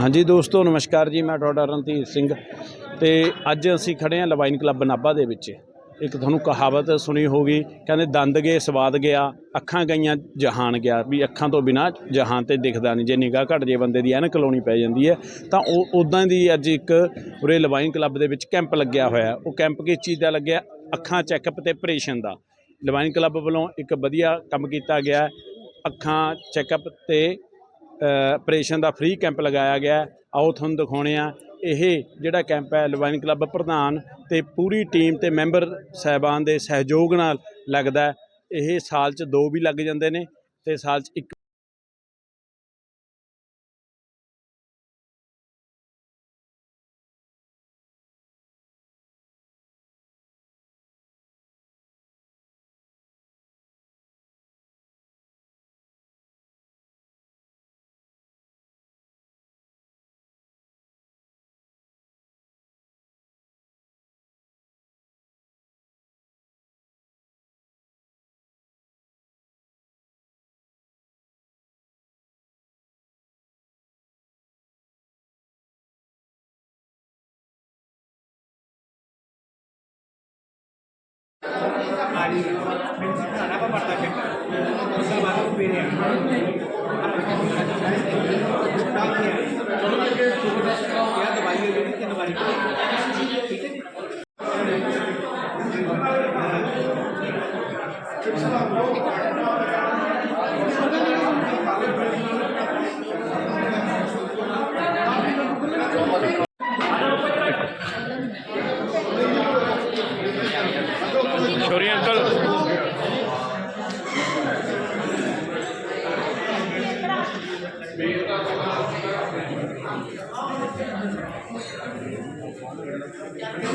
ਹਾਂਜੀ ਦੋਸਤੋ, ਨਮਸਕਾਰ ਜੀ, ਮੈਂ ਤੁਹਾਡਾ ਰਣਧੀਰ ਸਿੰਘ ਤੇ ਅੱਜ ਅਸੀਂ ਖੜੇ ਹਾਂ ਲਵਾਈਨ ਕਲੱਬ ਨਾਭਾ ਦੇ ਵਿੱਚ। ਇੱਕ ਤੁਹਾਨੂੰ ਕਹਾਵਤ ਸੁਣੀ ਹੋਗੀ ਕਹਿੰਦੇ, ਦੰਦ ਗਏ, ਸਵਾਦ ਗਿਆ, ਅੱਖਾਂ ਗਈਆਂ, ਜਹਾਨ ਗਿਆ। ਵੀ ਅੱਖਾਂ ਤੋਂ ਬਿਨਾ ਜਹਾਨ ਤੇ ਦਿਖਦਾ ਨਹੀਂ। ਜੇ ਨਿਗਾਹ ਘਟ ਜੇ ਬੰਦੇ ਦੀ ਐਨਕ ਲਾਉਣੀ ਪੈ ਜਾਂਦੀ ਹੈ, ਤਾਂ ਉਹ ਉਦਾਂ ਦੀ ਅੱਜ ਇੱਕ ਉਰੇ ਲਵਾਈਨ ਕਲੱਬ ਦੇ ਵਿੱਚ ਕੈਂਪ ਲੱਗਿਆ ਹੋਇਆ ਉਹ ਕੈਂਪ ਕਿਸ ਚੀਜ਼ ਦਾ ਲੱਗਿਆ? ਅੱਖਾਂ ਚੈੱਕਅਪ ਤੇ ਆਪਰੇਸ਼ਨ ਦਾ। ਲਵਾਈਨ ਕਲੱਬ ਵੱਲੋਂ ਇੱਕ ਵਧੀਆ ਕੰਮ ਕੀਤਾ ਗਿਆ ਅੱਖਾਂ ਚੈੱਕਅਪ ਤੇ ਆਪਰੇਸ਼ਨ ਦਾ ਫ੍ਰੀ ਕੈਂਪ ਲਗਾਇਆ ਗਿਆ ਆਓ ਤੁਹਾਨੂੰ ਦਿਖਾਉਣੇ ਆ ਇਹ ਜਿਹੜਾ ਕੈਂਪ ਹੈ ਲਵਾਈਨ ਕਲੱਬ ਪ੍ਰਧਾਨ ਤੇ ਪੂਰੀ ਟੀਮ ਤੇ ਮੈਂਬਰ ਸਹਿਬਾਨ ਦੇ ਸਹਿਯੋਗ ਨਾਲ ਲੱਗਦਾ ਇਹ ਸਾਲ 'ਚ ਦੋ ਵੀ ਲੱਗ ਜਾਂਦੇ ਨੇ ਤੇ ਸਾਲ 'ਚ ਇੱਕ ਛੋਰੀ Gracias.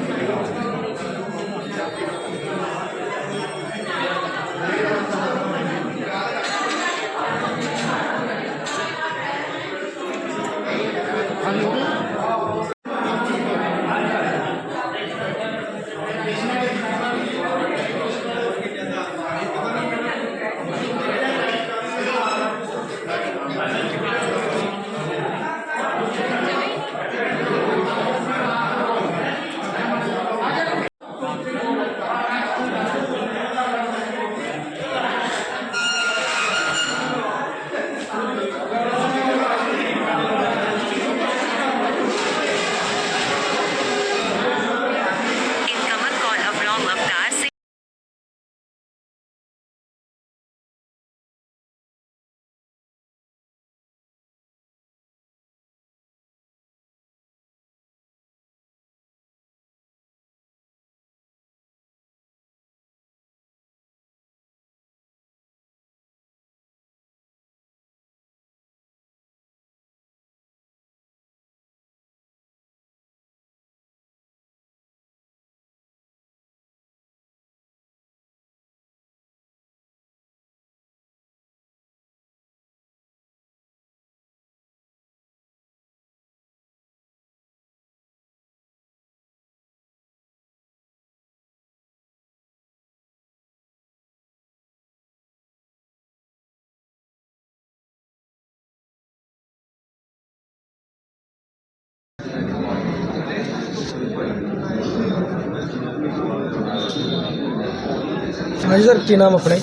ਹਾਂਜੀ ਸਰ ਕੀ ਨਾਮ ਆਪਣੇ?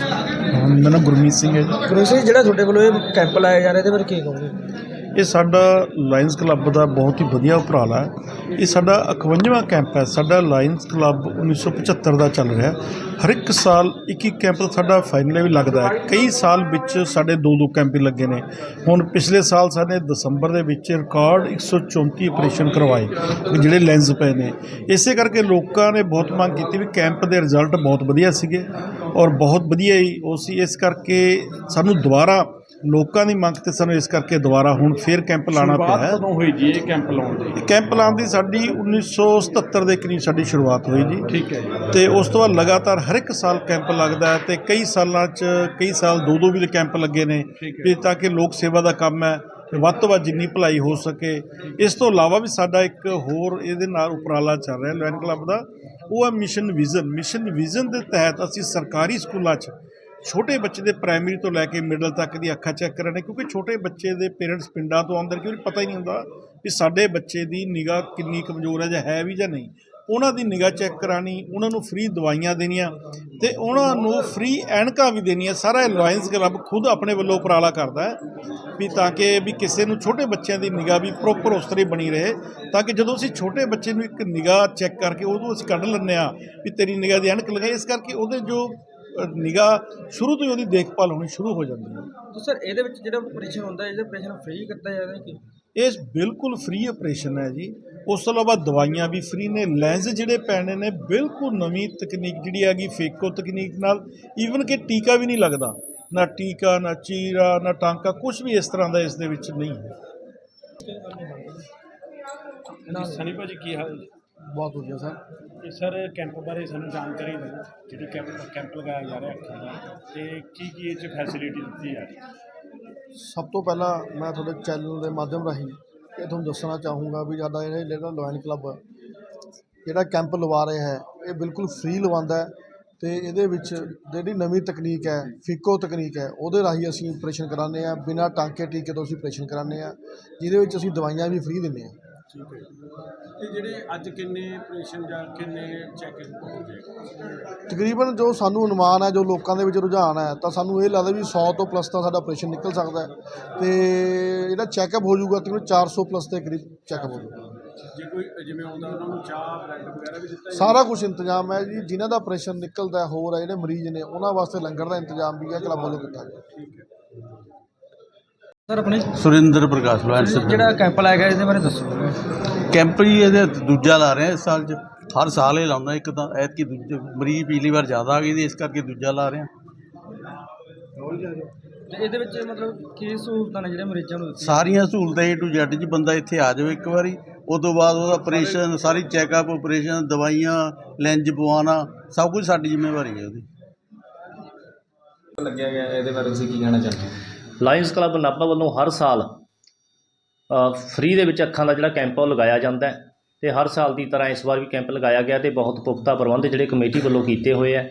ਮੇਰਾ ਨਾਮ ਗੁਰਮੀਤ ਸਿੰਘ ਹੈ ਜੀ। ਗੁਰੂ ਜੀ ਜਿਹੜਾ ਤੁਹਾਡੇ ਵੱਲੋਂ ਇਹ ਕੈਂਪ ਲਾਇਆ ਜਾ ਰਿਹਾ ਇਹਦੇ ਬਾਰੇ ਕੀ ਕਹੋਗੇ? ਇਹ ਸਾਡਾ ਲਾਇਨਸ ਕਲੱਬ ਦਾ ਬਹੁਤ ਹੀ ਵਧੀਆ ਉਪਰਾਲਾ ਹੈ। ਇਹ ਸਾਡਾ 51ਵਾਂ ਕੈਂਪ ਹੈ। ਸਾਡਾ ਲਾਇਨਸ ਕਲੱਬ 1975 ਦਾ ਚੱਲ ਰਿਹਾ ਹਰ ਇੱਕ ਸਾਲ ਇੱਕ ਇੱਕ ਕੈਂਪ ਸਾਡਾ ਫਾਈਨਲ ਵੀ ਲੱਗਦਾ ਹੈ। ਕਈ ਸਾਲ ਵਿੱਚ ਸਾਡੇ ਦੋ ਦੋ ਕੈਂਪ ਹੀ ਲੱਗੇ ਨੇ। ਹੁਣ ਪਿਛਲੇ ਸਾਲ ਸਾਡੇ ਦਸੰਬਰ ਦੇ ਵਿੱਚ ਰਿਕਾਰਡ 134 ਆਪਰੇਸ਼ਨ ਕਰਵਾਏ, ਜਿਹੜੇ ਲੈਂਸ ਪਏ ਨੇ। ਇਸੇ ਕਰਕੇ ਲੋਕਾਂ ਨੇ ਬਹੁਤ ਮੰਗ ਕੀਤੀ ਵੀ ਕੈਂਪ ਦੇ ਰਿਜ਼ਲਟ ਬਹੁਤ ਵਧੀਆ ਸੀਗੇ ਔਰ ਬਹੁਤ ਵਧੀਆ ਹੀ ਉਹ ਸੀ। ਇਸ ਕਰਕੇ ਸਾਨੂੰ ਦੁਬਾਰਾ ਲੋਕਾਂ ਦੀ ਮੰਗ ਤੇ ਸਾਨੂੰ ਇਸ ਕਰਕੇ ਦੁਬਾਰਾ ਹੁਣ ਫੇਰ ਕੈਂਪ ਲਾਣਾ ਪਿਆ ਹੈ। ਕਦੋਂ ਹੋਈ ਜੀ ਇਹ ਕੈਂਪ ਲਾਉਣ ਦੀ? ਕੈਂਪ ਲਾਉਣ ਦੀ ਸਾਡੀ 1977 ਦੇ ਕਰੀਬ ਸਾਡੀ ਸ਼ੁਰੂਆਤ ਹੋਈ ਜੀ। ਠੀਕ ਹੈ ਜੀ। ਤੇ ਉਸ ਤੋਂ ਬਾਅਦ ਲਗਾਤਾਰ ਹਰ ਇੱਕ ਸਾਲ ਕੈਂਪ ਲੱਗਦਾ ਹੈ ਤੇ ਕਈ ਸਾਲਾਂ 'ਚ ਕਈ ਸਾਲ ਦੋ ਦੋ ਵੀ ਕੈਂਪ ਲੱਗੇ ਨੇ। ਵੀ ਤਾਂ ਕਿ ਲੋਕ ਸੇਵਾ ਦਾ ਕੰਮ ਹੈ ਤੇ ਵੱਧ ਤੋਂ ਵੱਧ ਜਿੰਨੀ ਭਲਾਈ ਹੋ ਸਕੇ। ਇਸ ਤੋਂ ਇਲਾਵਾ ਵੀ ਸਾਡਾ ਇੱਕ ਹੋਰ ਇਹਦੇ ਨਾਲ ਉਪਰਾਲਾ ਚੱਲ ਰਿਹਾ ਲੈਨ ਕਲੱਬ ਦਾ ਉਹ ਹੈ ਮਿਸ਼ਨ ਵਿਜ਼ਨ ਮਿਸ਼ਨ ਵਿਜ਼ਨ ਦੇ ਤਹਿਤ ਅਸੀਂ ਸਰਕਾਰੀ ਸਕੂਲਾਂ 'ਚ ਛੋਟੇ ਬੱਚੇ ਦੇ ਪ੍ਰਾਇਮਰੀ ਤੋਂ ਲੈ ਕੇ ਮਿਡਲ ਤੱਕ ਦੀ ਅੱਖਾਂ ਚੈੱਕ ਕਰਾਣੇ ਕਿਉਂਕਿ ਛੋਟੇ ਬੱਚੇ ਦੇ ਪੇਰੈਂਟਸ ਪਿੰਡਾਂ ਤੋਂ ਆਉਂਦੇ ਨੇ ਕਿ ਉਹਨੂੰ ਪਤਾ ਹੀ ਨਹੀਂ ਹੁੰਦਾ ਵੀ ਸਾਡੇ ਬੱਚੇ ਦੀ ਨਿਗਾਹ ਕਿੰਨੀ ਕਮਜ਼ੋਰ ਹੈ ਜਾਂ ਹੈ ਵੀ ਜਾਂ ਨਹੀਂ। ਉਹਨਾਂ ਦੀ ਨਿਗਾਹ ਚੈੱਕ ਕਰਾਣੀ ਉਹਨਾਂ ਨੂੰ ਫ੍ਰੀ ਦਵਾਈਆਂ ਦੇਣੀਆਂ ਤੇ ਉਹਨਾਂ ਨੂੰ ਫ੍ਰੀ ਐਨਕਾਂ ਵੀ ਦੇਣੀਆਂ, ਸਾਰਾ ਲਾਇਨਸ ਕਲੱਬ ਖੁਦ ਆਪਣੇ ਵੱਲੋਂ ਉਪਰਾਲਾ ਕਰਦਾ ਹੈ ਵੀ ਤਾਂ ਕਿ ਵੀ ਕਿਸੇ ਨੂੰ ਛੋਟੇ ਬੱਚਿਆਂ ਦੀ ਨਿਗਾਹ ਵੀ ਪ੍ਰੋਪਰ ਉਸ ਤਰ੍ਹਾਂ ਹੀ ਬਣੀ ਰਹੇ, ਤਾਂ ਕਿ ਜਦੋਂ ਅਸੀਂ ਛੋਟੇ ਬੱਚੇ ਨੂੰ ਇੱਕ ਨਿਗਾਹ ਚੈੱਕ ਕਰਕੇ ਉਦੋਂ ਅਸੀਂ ਕੱਢ ਲੈਂਦੇ ਆ ਵੀ ਤੇਰੀ ਨਿਗਾਹ ਦੀ ਐਨਕ ਲਗਾਈ, ਇਸ ਕਰਕੇ ਉਹਦੇ ਜੋ ਨਿਗਾਹ ਸ਼ੁਰੂ ਤੋਂ ਹੀ ਉਹਦੀ ਦੇਖਭਾਲ ਹੋਣੀ ਸ਼ੁਰੂ ਹੋ ਜਾਂਦੀ ਹੈ। ਤਾਂ ਸਰ ਇਹਦੇ ਵਿੱਚ ਜਿਹੜਾ ਆਪਰੇਸ਼ਨ ਹੁੰਦਾ ਹੈ ਇਹਦਾ ਆਪਰੇਸ਼ਨ ਫ੍ਰੀ ਕੀਤਾ ਜਾਂਦਾ ਕਿ? ਇਹ ਬਿਲਕੁਲ ਫ੍ਰੀ ਆਪਰੇਸ਼ਨ ਹੈ ਜੀ। ਉਸ ਤੋਂ ਇਲਾਵਾ ਦਵਾਈਆਂ ਵੀ ਫ੍ਰੀ ਨੇ ਲੈਂਸ ਜਿਹੜੇ ਪੈਣੇ ਨੇ ਬਿਲਕੁਲ ਨਵੀਂ ਤਕਨੀਕ ਜਿਹੜੀ ਹੈਗੀ ਫੇਕੋ ਤਕਨੀਕ ਨਾਲ ਈਵਨ ਕਿ ਟੀਕਾ ਵੀ ਨਹੀਂ ਲੱਗਦਾ। ਨਾ ਟੀਕਾ ਨਾ ਚੀਰਾ ਨਾ ਟਾਂਕਾ ਕੁਝ ਵੀ ਇਸ ਤਰ੍ਹਾਂ ਦਾ ਇਸ ਦੇ ਵਿੱਚ ਨਹੀਂ ਹੈ। ਸਨੀ ਭਾਜੀ ਕੀ ਹਾਲ ਜੀ? ਬਹੁਤ ਵਧੀਆ ਸਰ। ਤੇ ਸਰ ਕੈਂਪ ਬਾਰੇ ਸਾਨੂੰ ਜਾਣਕਾਰੀ ਦਿਓ ਜਿਹੜੀ ਕੈਂਪ ਕੈਂਪ ਲਗਾਇਆ ਜਾ ਰਿਹਾ ਅੱਖਾਂ ਦਾ ਤੇ ਕੀ ਕੀ ਇਹ ਚ ਫੈਸਿਲਿਟੀ ਦਿੱਤੀ ਜਾ ਰਹੀ ਹੈ? ਸਭ ਤੋਂ ਪਹਿਲਾਂ ਮੈਂ ਤੁਹਾਡੇ ਚੈਨਲ ਦੇ ਮਾਧਿਅਮ ਰਾਹੀਂ ਇਹ ਤੁਹਾਨੂੰ ਦੱਸਣਾ ਚਾਹੂੰਗਾ ਵੀ ਸਾਡਾ ਇਹ ਜਿਹੜਾ ਲੋਇਨ ਕਲੱਬ ਜਿਹੜਾ ਕੈਂਪ ਲਵਾ ਰਿਹਾ ਹੈ ਇਹ ਬਿਲਕੁਲ ਫ੍ਰੀ ਲਵਾਉਂਦਾ ਹੈ ਤੇ ਇਹਦੇ ਵਿੱਚ ਜਿਹੜੀ ਨਵੀਂ ਤਕਨੀਕ ਹੈ ਫੀਕੋ ਤਕਨੀਕ ਹੈ ਉਹਦੇ ਰਾਹੀਂ ਅਸੀਂ ਆਪਰੇਸ਼ਨ ਕਰਾਉਂਦੇ ਆ ਬਿਨਾਂ ਟਾਂਕੇ ਟੀਕੇ ਤੋਂ ਅਸੀਂ ਆਪਰੇਸ਼ਨ ਕਰਾਉਂਦੇ ਆ ਜਿਹਦੇ ਵਿੱਚ ਅਸੀਂ ਦਵਾਈਆਂ ਵੀ ਫ੍ਰੀ ਦਿੰਦੇ ਆ ਠੀਕ ਹੈ ਤੇ ਜਿਹੜੇ ਅੱਜ ਕਿੰਨੇ ਆਪਰੇਸ਼ਨ ਜਾਂ ਕਿੰਨੇ ਚੈਕਿੰਗ ਹੋਣਗੇ? ਤਕਰੀਬਨ ਜੋ ਸਾਨੂੰ ਅਨੁਮਾਨ ਹੈ ਜੋ ਲੋਕਾਂ ਦੇ ਵਿੱਚ ਰੁਝਾਨ ਹੈ ਤਾਂ ਸਾਨੂੰ ਇਹ ਲੱਗਦਾ ਵੀ 100 ਤੋਂ ਪਲੱਸ ਤਾਂ ਸਾਡਾ ਆਪਰੇਸ਼ਨ ਨਿਕਲ ਸਕਦਾ ਹੈ। ਤੇ ਜਿਹੜਾ ਚੈੱਕਅਪ ਹੋ ਜਾਊਗਾ ਤਕਰੀਬਨ 400 ਪਲੱਸ ਦੇ ਕਰੀਬ ਚੈੱਕਅਪ ਹੋ ਜਾਊਗਾ। ਜੇ ਕੋਈ ਜਿਵੇਂ ਆਉਂਦਾ ਉਹਨਾਂ ਨੂੰ ਚਾਹ ਬ੍ਰੈਡ ਵਗੈਰਾ ਵੀ ਦਿੱਤਾ ਸਾਰਾ ਕੁਝ ਇੰਤਜ਼ਾਮ ਹੈ ਜੀ। ਜਿਨ੍ਹਾਂ ਦਾ ਆਪਰੇਸ਼ਨ ਨਿਕਲਦਾ ਹੈ, ਹੋਰ ਹੈ ਜਿਹੜੇ ਮਰੀਜ਼ ਨੇ ਉਹਨਾਂ ਵਾਸਤੇ ਲੰਗਰ ਦਾ ਇੰਤਜ਼ਾਮ ਵੀ ਹੈ ਕਲੱਬ ਵੱਲੋਂ ਕੀਤਾ ਗਿਆ। ਸਰ ਆਪਣੇ ਸੁਰਿੰਦਰ ਪ੍ਰਕਾਸ਼ ਲਾਇੰਸ ਜਿਹੜਾ ਕੈਂਪ ਲਾਇਆ ਗਿਆ ਇਹਦੇ ਬਾਰੇ ਦੱਸੋ। ਕੈਂਪ ਜੀ ਇਹਦੇ ਦੂਜਾ ਲਾ ਰਹੇ ਆ ਇਸ ਸਾਲ 'ਚ। ਹਰ ਸਾਲ ਇਹ ਲਾਉਂਦਾ ਇੱਕ ਤਾਂ ਐਤਕੀ ਦੂਜੇ ਮਰੀਜ਼ ਪਿਛਲੀ ਵਾਰ ਜ਼ਿਆਦਾ ਆ ਗਏ ਸੀ ਇਸ ਕਰਕੇ ਦੂਜਾ ਲਾ ਰਹੇ ਆ ਤੇ ਇਹਦੇ ਵਿੱਚ ਮਤਲਬ ਕੀ ਸਹੂਲਤਾਂ ਨੇ ਜਿਹੜੇ ਮਰੀਜ਼ਾਂ ਨੂੰ ਦਿੱਤੀਆਂ? ਸਾਰੀਆਂ ਸਹੂਲਤਾਂ ਏ ਟੂ ਜ਼ੈਡ 'ਚ ਬੰਦਾ ਇੱਥੇ ਆ ਜਾਵੇ ਇੱਕ ਵਾਰੀ। ਉਸ ਤੋਂ ਬਾਅਦ ਉਹਦਾ ਆਪਰੇਸ਼ਨ ਸਾਰੀ ਚੈੱਕਅਪ ਆਪਰੇਸ਼ਨ ਦਵਾਈਆਂ ਲੈਂਜ ਪਵਾਉਣਾ ਸਭ ਕੁਝ ਸਾਡੀ ਜ਼ਿੰਮੇਵਾਰੀ ਹੈ ਉਹਦੀ। ਲੱਗਿਆ ਗਿਆ ਇਹਦੇ ਬਾਰੇ ਤੁਸੀਂ ਕੀ ਕਹਿਣਾ ਚਾਹੁੰਦੇ ਹੋ? ਲਾਇਨਸ ਕਲੱਬ ਨਾਭਾ ਵੱਲੋਂ ਹਰ ਸਾਲ ਫ੍ਰੀ ਦੇ ਵਿੱਚ ਅੱਖਾਂ ਦਾ ਜਿਹੜਾ ਕੈਂਪ ਉਹ ਲਗਾਇਆ ਜਾਂਦਾ ਹੈ ਤੇ ਹਰ ਸਾਲ ਦੀ ਤਰ੍ਹਾਂ ਇਸ ਵਾਰ ਵੀ ਕੈਂਪ ਲਗਾਇਆ ਗਿਆ ਤੇ ਬਹੁਤ ਪੁਖਤਾ ਪ੍ਰਬੰਧ ਜਿਹੜੇ ਕਮੇਟੀ ਵੱਲੋਂ ਕੀਤੇ ਹੋਏ ਆ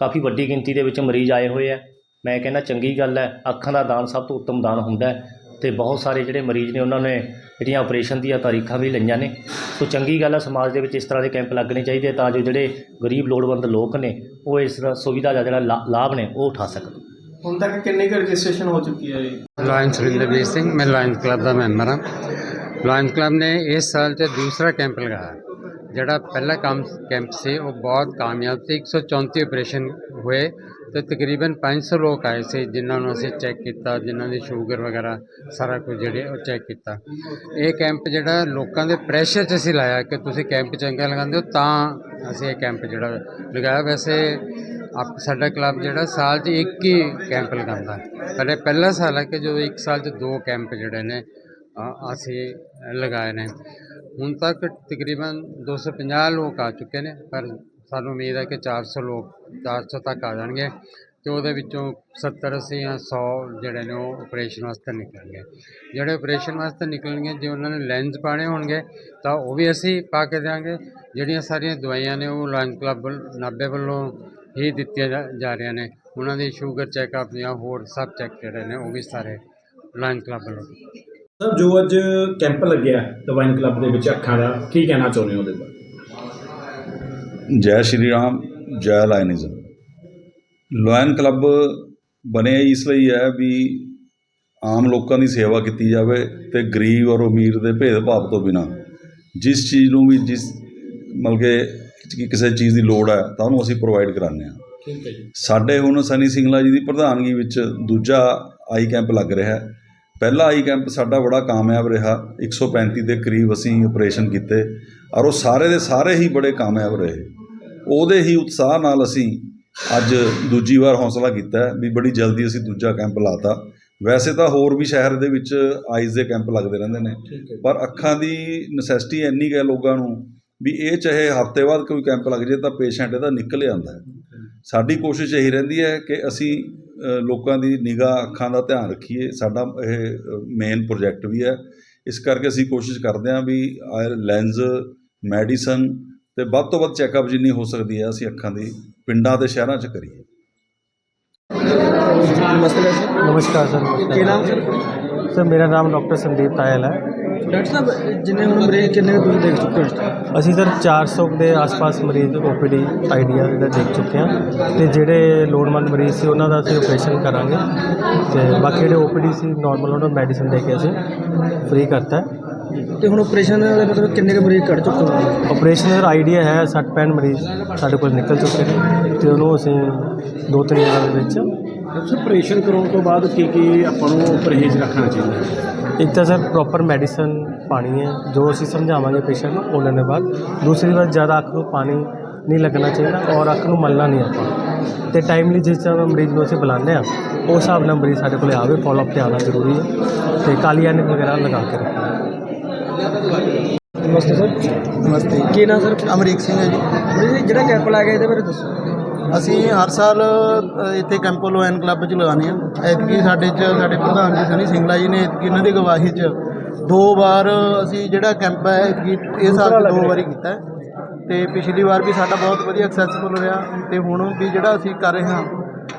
ਕਾਫੀ ਵੱਡੀ ਗਿਣਤੀ ਦੇ ਵਿੱਚ ਮਰੀਜ਼ ਆਏ ਹੋਏ ਆ ਮੈਂ ਕਹਿੰਦਾ ਚੰਗੀ ਗੱਲ ਹੈ, ਅੱਖਾਂ ਦਾ ਦਾਨ ਸਭ ਤੋਂ ਉੱਤਮ ਦਾਨ ਹੁੰਦਾ ਹੈ ਤੇ ਬਹੁਤ ਸਾਰੇ ਜਿਹੜੇ ਮਰੀਜ਼ ਨੇ ਉਹਨਾਂ ਨੇ ਜਿਹੜੀਆਂ ਆਪਰੇਸ਼ਨ ਦੀਆਂ ਤਾਰੀਖਾਂ ਵੀ ਲਈਆਂ ਨੇ। ਸੋ ਚੰਗੀ ਗੱਲ ਹੈ, ਸਮਾਜ ਦੇ ਵਿੱਚ ਇਸ ਤਰ੍ਹਾਂ ਦੇ ਕੈਂਪ ਲੱਗਣੇ ਚਾਹੀਦੇ ਤਾਂ ਜੋ ਜਿਹੜੇ ਗਰੀਬ ਲੋੜਵੰਦ ਲੋਕ ਨੇ ਉਹ ਇਸ ਸੁਵਿਧਾ ਦਾ ਜਿਹੜਾ ਲਾ- ਲਾਭ ਨੇ ਉਹ ਉਠਾ ਸਕਣ। ਹੁਣ ਤੱਕ ਕਿੰਨੀ ਕੁ ਰਜਿਸਟ੍ਰੇਸ਼ਨ ਹੋ ਚੁੱਕੀ ਹੈ ਜੀ? ਲਾਇਨਸ ਸੁਰਿੰਦਰਵੀਰ ਸਿੰਘ, ਮੈਂ ਲਾਇਨਸ ਕਲੱਬ ਦਾ ਮੈਂਬਰ ਹਾਂ। ਲਾਇਨਸ ਕਲੱਬ ਨੇ ਇਸ ਸਾਲ 'ਚ ਦੂਸਰਾ ਕੈਂਪ ਲਗਾਇਆ। ਜਿਹੜਾ ਪਹਿਲਾ ਕੰਮ, ਕੈਂਪ ਸੀ, ਉਹ ਬਹੁਤ ਕਾਮਯਾਬ ਸੀ। 134 ਆਪਰੇਸ਼ਨ ਹੋਏ ਤੇ ਤਕਰੀਬਨ 500 ਲੋਕ ਆਏ ਸੀ, ਜਿਨ੍ਹਾਂ ਨੂੰ ਅਸੀਂ ਚੈੱਕ ਕੀਤਾ, ਜਿਨ੍ਹਾਂ ਦੀ ਸ਼ੂਗਰ ਵਗੈਰਾ, ਸਾਰਾ ਕੁਝ ਜਿਹੜੇ ਉਹ ਚੈੱਕ ਕੀਤਾ। ਇਹ ਕੈਂਪ ਜਿਹੜਾ ਲੋਕਾਂ ਦੇ ਪ੍ਰੈਸ਼ਰ 'ਚ ਅਸੀਂ ਲਾਇਆ ਕਿ ਤੁਸੀਂ ਕੈਂਪ ਚੰਗਾ ਲਗਾਉਂਦੇ ਹੋ, ਤਾਂ ਅਸੀਂ ਇਹ ਕੈਂਪ ਜਿਹੜਾ ਲਗਾਇਆ। ਵੈਸੇ ਆਪ ਸਾਡਾ ਕਲੱਬ ਜਿਹੜਾ ਸਾਲ 'ਚ ਇੱਕ ਹੀ ਕੈਂਪ ਲਗਾਉਂਦਾ। ਹੈ। ਪਰ ਇਹ ਪਹਿਲਾ ਸਾਲ ਹੈ ਕਿ ਜੋ ਇੱਕ ਸਾਲ 'ਚ ਦੋ ਕੈਂਪ ਜਿਹੜੇ ਨੇ ਅਸੀਂ ਲਗਾਏ ਨੇ। ਹੁਣ ਤੱਕ ਤਕਰੀਬਨ 250 ਲੋਕ ਆ ਚੁੱਕੇ ਨੇ, ਪਰ ਸਾਨੂੰ ਉਮੀਦ ਹੈ ਕਿ 400 ਲੋਕ 400 ਤੱਕ ਆ ਜਾਣਗੇ ਤੇ ਉਹਦੇ ਵਿੱਚੋਂ 70 80 ਜਾਂ 100 ਜਿਹੜੇ ਨੇ ਉਹ ਆਪਰੇਸ਼ਨ ਵਾਸਤੇ ਨਿਕਲਣਗੇ। ਜਿਹੜੇ ਆਪਰੇਸ਼ਨ ਵਾਸਤੇ ਨਿਕਲਣਗੇ, ਜੇ ਉਹਨਾਂ ਨੇ ਲੈਂਸ ਪਾਣੇ ਹੋਣਗੇ, ਤਾਂ ਉਹ ਵੀ ਅਸੀਂ ਪਾ ਕੇ ਦਿਆਂਗੇ। ਜਿਹੜੀਆਂ ਸਾਰੀਆਂ ਦਵਾਈਆਂ ਨੇ ਉਹ ਲਾਇਨ ਕਲੱਬ ਵੱਲ- ਨਾਭੇ ਵੱਲੋਂ ਹੀ ਦਿੱਤੀਆਂ ਜਾ- ਜਾ ਰਹੀਆਂ ਨੇ। ਉਹਨਾਂ ਦੀ ਸ਼ੂਗਰ ਚੈੱਕਅਪ ਜਾਂ ਹੋਰ ਸਭ ਚੈੱਕ ਜਿਹੜੇ ਨੇ ਉਹ ਵੀ ਸਾਰੇ ਲਾਇਨਸ ਕਲੱਬ ਵੱਲੋਂ। ਸਰ ਜੋ ਅੱਜ ਕੈਂਪ ਲੱਗਿਆ ਡਿਵਾਈਨ ਕਲੱਬ ਦੇ ਵਿੱਚ ਅੱਖਾਂ ਦਾ ਕੀ ਕਹਿਣਾ ਚਾਹੁੰਦੇ ਹੋ ਉਹਦੇ ਬਾਰੇ? ਜੈ ਸ਼੍ਰੀ ਰਾਮ ਜੈ ਲਾਇਨਿਜ਼ਮ ਲਾਇਨ ਕਲੱਬ ਬਣਿਆ ਇਸ ਲਈ ਹੈ ਵੀ ਆਮ ਲੋਕਾਂ ਦੀ ਸੇਵਾ ਕੀਤੀ ਜਾਵੇ ਤੇ ਗਰੀਬ ਔਰ ਅਮੀਰ ਦੇ ਭੇਦਭਾਵ ਤੋਂ ਬਿਨਾ। ਜਿਸ ਚੀਜ਼ ਨੂੰ ਵੀ ਜਿਸ ਮਤਲਬ ਕਿ ਕਿਸੇ ਚੀਜ਼ ਦੀ ਲੋੜ ਹੈ ਤਾਂ ਉਹਨੂੰ ਅਸੀਂ ਪ੍ਰੋਵਾਈਡ ਕਰਾਉਂਦੇ ਹਾਂ। ਠੀਕ ਹੈ ਜੀ। ਸਾਡੇ ਹੁਣ ਸਨੀ ਸਿੰਗਲਾ ਜੀ ਦੀ ਪ੍ਰਧਾਨਗੀ ਵਿੱਚ ਦੂਜਾ ਆਈ ਕੈਂਪ ਲੱਗ ਰਿਹਾ ਹੈ। ਪਹਿਲਾ ਆਈ ਕੈਂਪ ਸਾਡਾ ਬੜਾ ਕਾਮਯਾਬ ਰਿਹਾ। 135 ਦੇ ਕਰੀਬ ਅਸੀਂ ਆਪਰੇਸ਼ਨ ਕੀਤੇ ਔਰ ਉਹ ਸਾਰੇ ਦੇ ਸਾਰੇ ਹੀ ਬੜੇ ਕਾਮਯਾਬ ਰਹੇ। ਉਹਦੇ ਹੀ ਉਤਸ਼ਾਹ ਨਾਲ ਅਸੀਂ ਅੱਜ ਦੂਜੀ ਵਾਰ ਹੌਸਲਾ ਕੀਤਾ ਵੀ ਬੜੀ ਜਲਦੀ ਅਸੀਂ ਦੂਜਾ ਕੈਂਪ ਲਾਤਾ। ਵੈਸੇ ਤਾਂ ਹੋਰ ਵੀ ਸ਼ਹਿਰ ਦੇ ਵਿੱਚ ਆਈਜ਼ ਦੇ ਕੈਂਪ ਲੱਗਦੇ ਰਹਿੰਦੇ ਨੇ। ਪਰ ਅੱਖਾਂ ਦੀ ਨੈਸੈਸਿਟੀ ਇੰਨੀ ਕੁ ਹੈ ਲੋਕਾਂ ਨੂੰ ਵੀ ਇਹ ਚਾਹੇ ਹਫ਼ਤੇ ਬਾਅਦ ਕੋਈ ਕੈਂਪ ਲੱਗ ਜੇ ਤਾਂ ਪੇਸ਼ੈਂਟ ਇਹਦਾ ਨਿਕਲ ਜਾਂਦਾ ਹੈ। ਸਾਡੀ ਕੋਸ਼ਿਸ਼ ਇਹੀ ਰਹਿੰਦੀ ਹੈ ਕਿ ਅਸੀਂ ਲੋਕਾਂ ਦੀ ਨਿਗਾਹ ਅੱਖਾਂ ਦਾ ਧਿਆਨ ਰੱਖੀਏ। ਸਾਡਾ ਇਹ ਮੇਨ ਪ੍ਰੋਜੈਕਟ ਵੀ ਹੈ। ਇਸ ਕਰਕੇ ਅਸੀਂ ਕੋਸ਼ਿਸ਼ ਕਰਦੇ ਹਾਂ ਵੀ ਲੈਂਜ਼ ਮੈਡੀਸਨ ਤੇ ਵੱਧ ਤੋਂ ਵੱਧ ਚੈੱਕਅਪ ਜਿੰਨੀ ਹੋ ਸਕਦੀ ਹੈ ਅਸੀਂ ਅੱਖਾਂ ਦੀ ਪਿੰਡਾਂ ਤੇ ਸ਼ਹਿਰਾਂ 'ਚ ਕਰੀਏ। ਨਮਸਕਾਰ ਸਰ। ਕੀ ਨਾਮ ਸਰ? ਸਰ ਮੇਰਾ ਨਾਮ ਡਾਕਟਰ ਸੰਦੀਪ ਤਾਇਲ ਹੈ। ਡਾਕਟਰ ਸਾਹਿਬ ਜਿੰਨੇ ਹੁਣ ਮਰੀਜ਼ ਕਿੰਨੇ ਕੁ ਤੁਸੀਂ ਦੇਖ ਚੁੱਕੇ ਹੋ ਅਸੀਂ ਸਰ 400 ਦੇ ਆਸ-ਪਾਸ ਮਰੀਜ਼ ਓਪੀਡੀ ਆਈਡੀਆ ਦਾ ਦੇਖ ਚੁੱਕੇ ਹਾਂ ਤੇ ਜਿਹੜੇ ਲੋੜਵੰਦ ਮਰੀਜ਼ ਸੀ ਉਹਨਾਂ ਦਾ ਅਸੀਂ ਆਪਰੇਸ਼ਨ ਕਰਾਂਗੇ ਤੇ ਬਾਕੀ ਜਿਹੜੇ ਓਪੀਡੀ ਸੀ ਨਾਰਮਲ ਉਹਨਾਂ ਨੂੰ ਮੈਡੀਸਿਨ ਦੇ ਕੇ ਅਸੀਂ ਫ੍ਰੀ ਕਰਤਾ ਤੇ ਹੁਣ ਆਪਰੇਸ਼ਨ ਵਾਲੇ ਮਤਲਬ ਕਿੰਨੇ ਕੁ ਮਰੀਜ਼ ਕੱਢ ਚੁੱਕੇ ਹੋ ਆਪਰੇਸ਼ਨ ਦਾ ਆਈਡੀਆ ਹੈ 60 65 ਮਰੀਜ਼ ਸਾਡੇ ਕੋਲ ਨਿਕਲ ਚੁੱਕੇ ਨੇ ਤੇ ਉਹਨੂੰ ਅਸੀਂ ਦੋ ਤਿੰਨ ਦਿਨਾਂ ਦੇ ਵਿੱਚ ਆਪਰੇਸ਼ਨ ਕਰਾਉਣ ਤੋਂ ਬਾਅਦ ਕੀ ਕੀ ਆਪਾਂ ਨੂੰ ਪਰਹੇਜ਼ ਰੱਖਣਾ ਚਾਹੀਦਾ? ਹੈ ਇੱਕ ਤਾਂ ਸਰ ਪ੍ਰੋਪਰ ਮੈਡੀਸਨ ਪਾਣੀ ਹੈ ਜੋ ਅਸੀਂ ਸਮਝਾਵਾਂਗੇ ਪੇਸ਼ੈਂਟ ਨੂੰ ਉਹ ਲੈਣ ਦੇ ਬਾਅਦ। ਦੂਸਰੀ ਵਾਰ ਜ਼ਿਆਦਾ ਅੱਖ ਨੂੰ ਪਾਣੀ ਨਹੀਂ ਲੱਗਣਾ ਚਾਹੀਦਾ ਔਰ ਅੱਖ ਨੂੰ ਮਲਣਾ ਨਹੀਂ ਆਪਾਂ। ਤੇ ਟਾਈਮਲੀ ਜਿਸ ਤਰ੍ਹਾਂ ਮਰੀਜ਼ ਨੂੰ ਅਸੀਂ ਬੁਲਾਉਂਦੇ ਆ ਉਸ ਹਿਸਾਬ ਨਾਲ ਮਰੀਜ਼ ਸਾਡੇ ਕੋਲੇ ਆਵੇ ਫੋਲੋ ਅਪ ਤੇ ਆਉਣਾ ਜ਼ਰੂਰੀ ਹੈ। ਤੇ ਕਾਲੀ ਐਨਕ ਵਗੈਰਾ ਲਗਾ ਕੇ ਰੱਖਣਾ। ਨਮਸਤੇ ਸਰ। ਨਮਸਤੇ। ਕੀ ਨਾਮ ਸਰ? ਅਮਰੀਕ ਸਿੰਘ ਹੈ ਜੀ। ਜਿਹੜਾ ਕੈਂਪ ਲਾਇਆ ਗਿਆ ਇਹਦੇ ਬਾਰੇ ਦੱਸੋ। ਅਸੀਂ ਹਰ ਸਾਲ ਇੱਥੇ ਕੈਂਪੋ ਲੋਇਨ ਕਲੱਬ 'ਚ ਲਗਾਉਂਦੇ ਹਾਂ। ਐਤਕੀ ਸਾਡੇ 'ਚ, ਸਾਡੇ ਪ੍ਰਧਾਨ ਜੀ ਸਨੀ ਸਿੰਗਲਾ ਜੀ ਨੇ ਐਤਕੀ ਇਹਨਾਂ ਦੀ ਗਵਾਹੀ 'ਚ ਦੋ ਵਾਰ ਅਸੀਂ ਜਿਹੜਾ ਕੈਂਪ ਹੈ, ਐਤਕੀ ਇਹ ਸਾਲ ਦੋ ਵਾਰੀ ਕੀਤਾ ਹੈ। ਤੇ ਪਿਛਲੀ ਵਾਰ ਵੀ ਸਾਡਾ ਬਹੁਤ ਵਧੀਆ ਸਕਸੈਸਫੁਲ ਰਿਹਾ ਤੇ ਹੁਣ ਵੀ ਜਿਹੜਾ ਅਸੀਂ ਕਰ ਰਹੇ ਹਾਂ,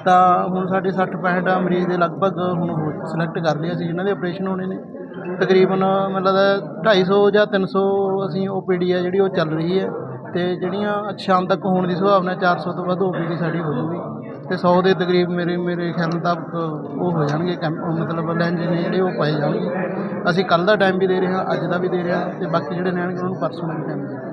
ਤਾਂ ਹੁਣ ਸਾਡੇ 60 65 ਮਰੀਜ਼ ਦੇ ਲਗਭਗ ਹੁਣ ਸਿਲੈਕਟ ਕਰ ਲਏ ਅਸੀਂ ਜਿਨ੍ਹਾਂ ਦੇ ਆਪਰੇਸ਼ਨ ਹੋਣੇ ਨੇ। ਤਕਰੀਬਨ ਮੈਨੂੰ ਲੱਗਦਾ 250 ਜਾਂ 300 ਅਸੀਂ ਓਪੀਡੀ ਹੈ ਜਿਹੜੀ ਉਹ ਚੱਲ ਰਹੀ ਹੈ। ਤੇ ਜਿਹੜੀਆਂ ਸ਼ਾਮ ਤੱਕ ਹੋਣ ਦੀ ਸੰਭਾਵਨਾ 400 ਤੋਂ ਵੱਧ ਓਪੀਡੀ ਸਾਡੀ ਹੋ ਜੂਗੀ ਤੇ 100 ਦੇ ਤਕਰੀਬ ਮੇਰੇ ਮੇਰੇ ਖਿਆਲ ਮੁਤਾਬਕ ਉਹ ਹੋ ਜਾਣਗੇ ਕੈਂਪ ਮਤਲਬ ਲੈਂਜ ਨੇ ਜਿਹੜੇ ਉਹ ਪਾਏ ਜਾਣਗੇ। ਅਸੀਂ ਕੱਲ ਦਾ ਟਾਈਮ ਵੀ ਦੇ ਰਹੇ ਹਾਂ, ਅੱਜ ਦਾ ਵੀ ਦੇ ਰਹੇ ਹਾਂ, ਤੇ ਬਾਕੀ ਜਿਹੜੇ ਰਹਿਣਗੇ ਉਹਨਾਂ ਨੂੰ ਪਰਸੋਂ ਦਾ ਵੀ ਟਾਈਮ ਦੇ ਰਹੇ ਹਾਂ।